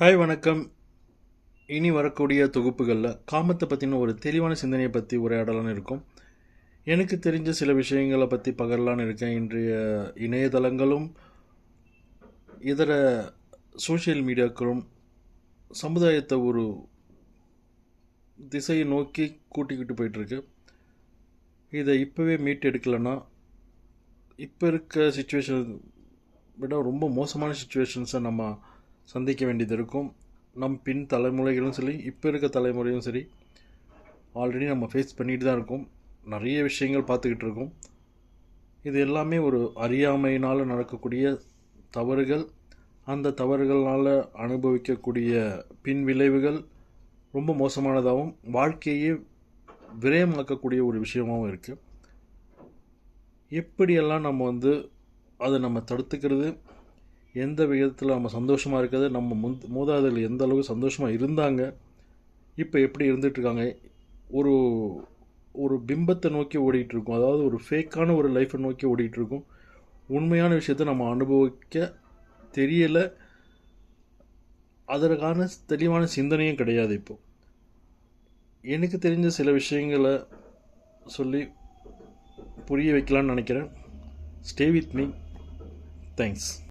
Hi வணக்கம். இனி வரக்கூடிய தொகுப்புகளில் காமத்தை பற்றின ஒரு தெளிவான சிந்தனையை பற்றி உரையாடலான்னு இருக்கும். எனக்கு தெரிஞ்ச சில விஷயங்களை பற்றி பகரலான்னு இருக்கேன். இன்றைய இணையதளங்களும் இதர சோஷியல் மீடியாக்களும் சமுதாயத்தை ஒரு திசையை நோக்கி கூட்டிக்கிட்டு போயிட்டுருக்கு. இதை இப்போவே மீட்டெடுக்கலைன்னா இப்போ இருக்க சுச்சுவேஷன் விட ரொம்ப மோசமான சுச்சுவேஷன்ஸை நம்ம சந்திக்க வேண்டியது இருக்கும். நம் பின் தலைமுறைகளும் சரி இப்போ இருக்க தலைமுறையும் சரி ஆல்ரெடி நம்ம ஃபேஸ் பண்ணிட்டு தான் இருக்கோம். நிறைய விஷயங்கள் பார்த்துக்கிட்டு இருக்கோம். இது எல்லாமே ஒரு அறியாமையினால் நடக்கக்கூடிய தவறுகள். அந்த தவறுகளால் அனுபவிக்கக்கூடிய பின் விளைவுகள் ரொம்ப மோசமானதாகவும் வாழ்க்கையே விரயமாக்கக்கூடிய ஒரு விஷயமாகவும் இருக்குது எப்படியெல்லாம் நம்ம வந்து அதை நம்ம தடுத்துக்கிறது எந்த விதத்தில் நம்ம சந்தோஷமாக இருக்கிறது நம்ம முந்த் மூதாதைகள் எந்த அளவுக்கு சந்தோஷமாக இருந்தாங்க இப்போ எப்படி இருந்துகிட்ருக்காங்க ஒரு ஒரு பிம்பத்தை நோக்கி ஓடிட்டுருக்கோம் அதாவது ஒரு ஃபேக்கான ஒரு லைஃப்பை நோக்கி ஓடிட்டுருக்கோம். உண்மையான விஷயத்தை நம்ம அனுபவிக்க தெரியலை. அதற்கான தெளிவான சிந்தனையும் கிடையாது இப்போது எனக்கு தெரிஞ்ச சில விஷயங்களை சொல்லி புரிய வைக்கலான்னு நினைக்கிறேன். Stay with me thanks